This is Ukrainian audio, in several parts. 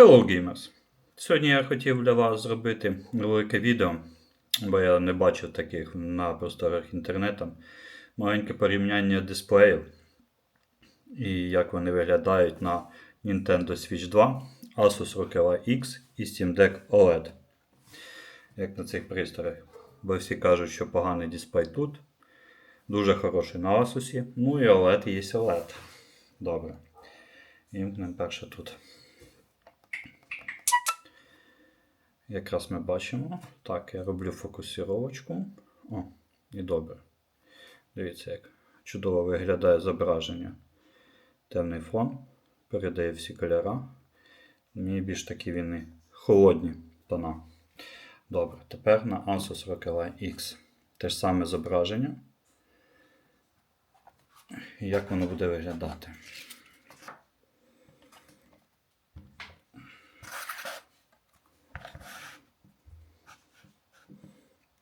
Hello Gamers! Сьогодні я хотів для вас зробити велике відео, бо я не бачив таких на просторах інтернету. Маленьке порівняння дисплеїв і як вони виглядають на Nintendo Switch 2, Asus ROG X і Steam Deck OLED. Як на цих пристроях. Бо всі кажуть, що поганий дисплей тут. Дуже хороший на Asus. Ну і OLED є OLED. Добре. Імкнемо перше тут. Якраз ми бачимо. Так, я роблю фокусировочку. О, і добре. Дивіться, як чудово виглядає зображення. Темний фон. Передає всі кольора. Мені більш такі вони холодні тона. Добре, тепер на Asus ROG X. Те ж саме зображення. Як воно буде виглядати.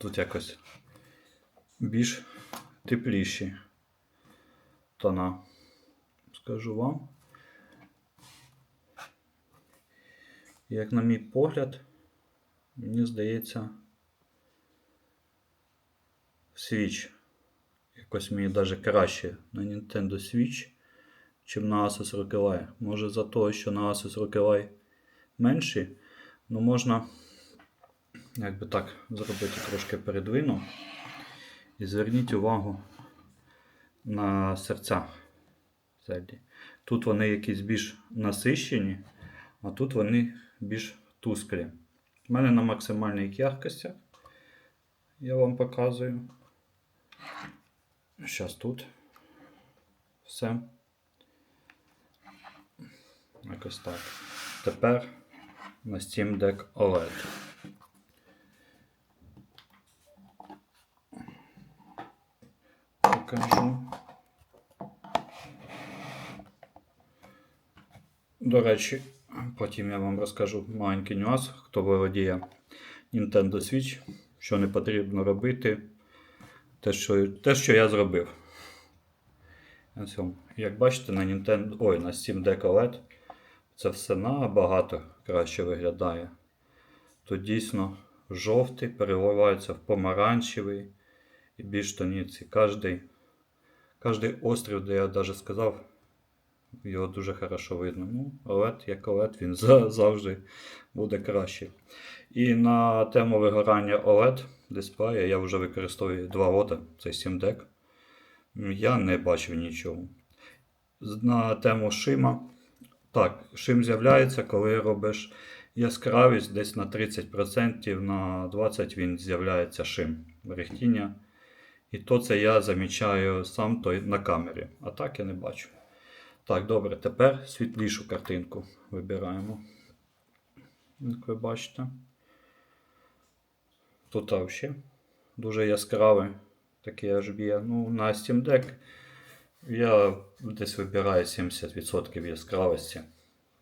Тут якось більш тепліші тона. Скажу вам. Як на мій погляд, мені здається, Switch. Якось мені навіть краще на Nintendo Switch, чим на Asus ROG. Може за те, що на Asus ROG Ally менші, ну можна як би так зробити трошки передвину. І зверніть увагу на серця. Тут вони якісь більш насищені, а тут вони більш тусклі. У мене на максимальних яркостях. Я вам показую. Зараз тут все. Якось так. Тепер на Steam Deck OLED. До речі, потім я вам розкажу маленький нюанс, хто володіє Nintendo Switch, що не потрібно робити. Те, що, те, що я зробив. Як бачите, на Nintendo, ой, на Steam Deck OLED це все набагато краще виглядає. Тут дійсно жовтий переливається в помаранчевий і більш тоніці. Кожний острів, де я навіть сказав, його дуже хорошо видно. Ну, OLED як OLED, він завжди буде краще. І на тему вигорання OLED дисплея я вже використовую 2 роки, цей Steam Deck. Я не бачив нічого. На тему шима. Так, шим з'являється, коли робиш яскравість десь на 30%, на 20% він з'являється шим. Мерехтіння. І то це я замічаю сам той на камері. А так я не бачу. Так, добре, тепер світлішу картинку вибираємо. Як ви бачите. Тут взагалі дуже яскравий такий HB. Ну, на Steam Deck я десь вибираю 70% яскравості.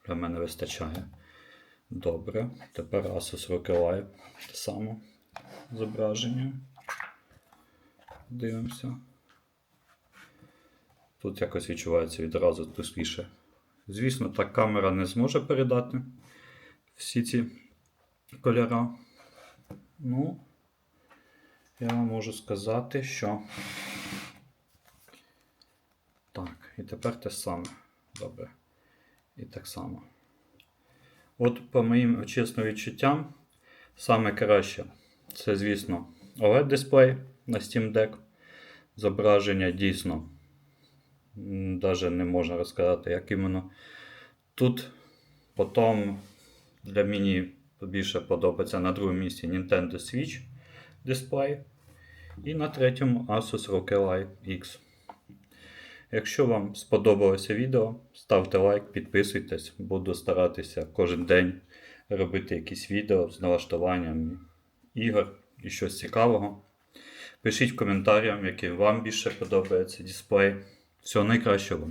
Для мене вистачає. Добре. Тепер Asus ROG Ally. Те саме зображення. Дивимося. Тут якось відчувається відразу тускліше. Звісно, так камера не зможе передати всі ці кольора. Ну, я вам можу сказати, що. Так, і тепер те саме. Добре. І так само. От, по моїм чесним відчуттям, саме краще це, звісно, OLED дисплей на Steam Deck. Зображення дійсно навіть не можна розказати, як іменно. Тут потім для мені більше подобається на другому місці Nintendo Switch дисплей. І на третьому Asus ROG Ally X. Якщо вам сподобалося відео, ставте лайк, підписуйтесь, буду старатися кожен день робити якісь відео з налаштуванням ігор і щось цікавого. Пишіть в коментарях, який вам більше подобається дисплей. Всього найкращого.